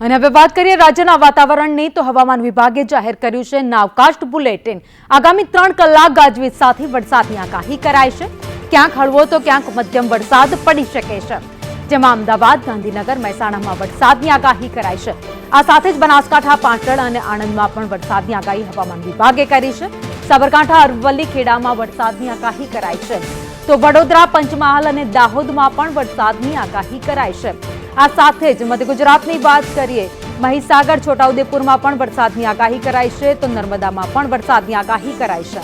અને હવે વાત કરીએ રાજ્યના વાતાવરણની, તો હવામાન વિભાગે જાહેર કર્યું છે નાવકાસ્ટ બુલેટિન. આગામી ત્રણ કલાક ગાજવીજ સાથે વરસાદની આગાહી કરાય છે. ક્યાંક હળવો તો ક્યાંક મધ્યમ વરસાદ પડી શકે છે. જેમાં અમદાવાદ, ગાંધીનગર, મહેસાણામાં વરસાદની આગાહી કરાઈ છે. આ સાથે જ બનાસકાંઠા, પાટણ અને આણંદમાં પણ વરસાદની આગાહી હવામાન વિભાગે કરી છે. સાબરકાંઠા, અરવલ્લી ખેડામાં વરસાદની આગાહી કરાઈ છે. તો વડોદરા, પંચમહાલ અને દાહોદમાં પણ વરસાદની આગાહી કરાઈ છે. આ સાથે જ મધ્ય ગુજરાતની વાત કરીએ, મહીસાગર, છોટાઉદેપુરમાં પણ વરસાદની આગાહી કરાઈ છે, તો નર્મદામાં પણ વરસાદની આગાહી કરાઈ છે.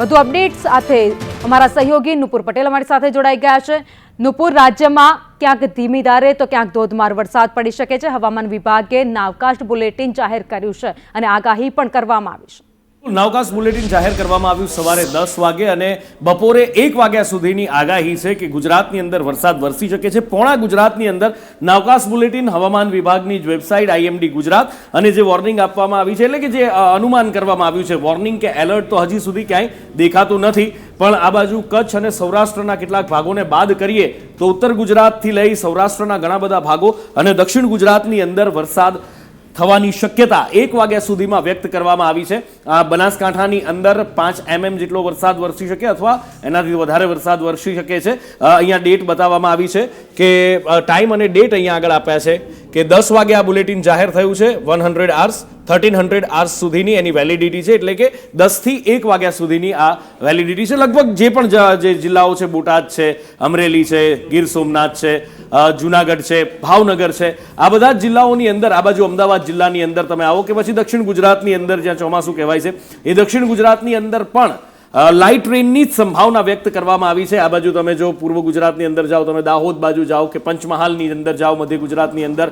વધુ અપડેટ સાથે અમારા સહયોગી નુપુર પટેલ અમારી સાથે જોડાઈ ગયા છે. નુપુર, રાજ્યમાં ક્યાંક ધીમી ધારે તો ક્યાંક ધોધમાર વરસાદ પડી શકે છે. હવામાન વિભાગે નાવકાસ્ટ બુલેટિન જાહેર કર્યું છે અને આગાહી પણ કરવામાં આવી છે. નાવકાસ્ટ બુલેટિન જાહેર કરવામાં આવ્યું સવારે દસ વાગે અને બપોરે એક વાગ્યા સુધીની આગાહી છે કે ગુજરાતની અંદર વરસાદ વરસી શકે છે. પોણા ગુજરાતની અંદર નવકાસ બુલેટિન હવામાન વિભાગની જ વેબસાઇટ આઈએમડી ગુજરાત અને જે વોર્નિંગ આપવામાં આવી છે, એટલે કે જે અનુમાન કરવામાં આવ્યું છે. વોર્નિંગ કે એલર્ટ તો હજી સુધી ક્યાંય દેખાતું નથી, પણ આ બાજુ કચ્છ અને સૌરાષ્ટ્રના કેટલાક ભાગોને બાદ કરીએ તો ઉત્તર ગુજરાતથી લઈ સૌરાષ્ટ્રના ઘણા બધા ભાગો અને દક્ષિણ ગુજરાતની અંદર વરસાદ થવાની શક્યતા એક વાગ્યા સુધીમાં વ્યક્ત કરવામાં આવી છે. બનાસકાંઠાની અંદર પાંચ એમએમ જેટલો વરસાદ વરસી શકે અથવા એનાથી વધારે વરસાદ વરસી શકે છે. અહીંયા ડેટ બતાવવામાં આવી છે કે ટાઈમ અને ડેટ અહીંયા આગળ આપ્યા છે કે દસ વાગે આ બુલેટિન જાહેર થયું છે one hundred hours thirteen hundred hours સુધીની એની વેલિડિટી છે એટલે કે દસથી એક વાગ્યા સુધીની આ વેલિડિટી છે. લગભગ જે પણ જે જિલ્લાઓ છે, બોટાદ છે, અમરેલી છે, ગીર સોમનાથ છે જુનાગઢ છે, ભાવનગર છે, આ બધા જિલ્લાઓની અંદર, આ બાજુ અમદાવાદ જિલ્લાની અંદર તમે આવો કે પછી દક્ષિણ ગુજરાતની અંદર જ્યાં ચોમાસું કહેવાય છે. એ દક્ષિણ ગુજરાતની અંદર પણ લાઇટ રેનની જ સંભાવના વ્યક્ત કરવામાં આવી છે. આ બાજુ તમે જો પૂર્વ ગુજરાતની અંદર જાઓ, તમે દાહોદ બાજુ જાઓ કે પંચમહાલની અંદર જાઓ, મધ્ય ગુજરાતની અંદર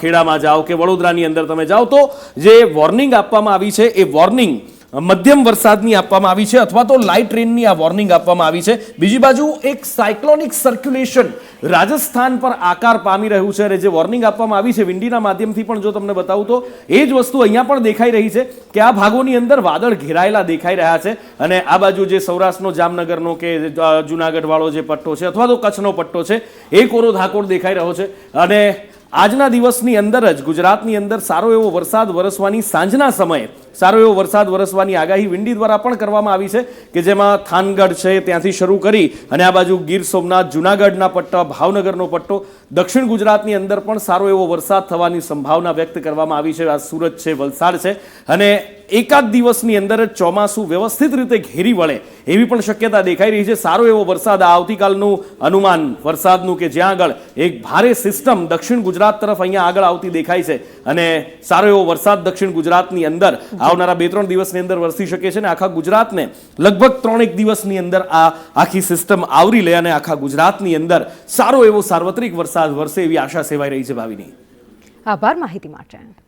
ખેડામાં જાઓ કે વડોદરાની અંદર તમે જાઓ તો જે વોર્નિંગ આપવામાં આવી છે, એ વોર્નિંગ મધ્યમ વરસાદની આપવામાં આવી છે અથવા તો લાઇટ રેનની આ વોર્નિંગ આપવામાં આવી છે. બીજી બાજુ એક સાયક્લોનિક સર્ક્યુલેશન રાજસ્થાન પર આકાર પામી રહ્યું છે અને જે વોર્નિંગ આપવામાં આવી છે, વિંડીના માધ્યમથી પણ જો તમને બતાવું તો, એ જ વસ્તુ અહીંયા પણ દેખાઈ રહી છે કે આ ભાગોની અંદર વાદળ ઘેરાયેલા દેખાઈ રહ્યા છે અને આ બાજુ જે સૌરાષ્ટ્રનો, જામનગરનો કે જુનાગઢવાળો જે પટ્ટો છે અથવા તો કચ્છનો પટ્ટો છે, એ કોરો ધાકોર દેખાઈ રહ્યો છે. અને આજના દિવસની અંદર જ, ગુજરાતની અંદર સારો એવો વરસાદ વરસવાની સાંજના સમયે સારો એવો વરસાદ વરસવાની આગાહી વિંડી દ્વારા પણ કરવામાં આવી છે કે જેમાં થાનગઢ છે ત્યાંથી શરૂ કરી અને આ બાજુ ગીર સોમનાથ જુનાગઢના પટ્ટા ભાવનગરનો પટ્ટો દક્ષિણ ગુજરાતની અંદર પણ સારો એવો વરસાદ થવાની સંભાવના વ્યક્ત કરવામાં આવી છે. આ સુરત છે વલસાડ છે અને એકાદ દિવસની અંદર જ ચોમાસું વ્યવસ્થિત રીતે ઘેરી વળે એવી પણ શક્યતા દેખાઈ રહી છે. સારો એવો વરસાદ આવતીકાલનું અનુમાન વરસાદનું કે જ્યાં આગળ એક ભારે સિસ્ટમ દક્ષિણ ગુજરાત તરફ અહીંયા આગળ આવતી દેખાય છે અને સારો એવો વરસાદ દક્ષિણ ગુજરાતની અંદર આવનારા બે ત્રણ દિવસની અંદર વરસી શકે છે અને આખા ગુજરાતને લગભગ ત્રણેક દિવસની અંદર આ આખી સિસ્ટમ આવરી લે અને આખા ગુજરાતની અંદર સારો એવો સાર્વત્રિક વરસાદ વરસે એવી આશા સેવાઈ રહી છે ભાવિની. આભાર માહિતી માટે.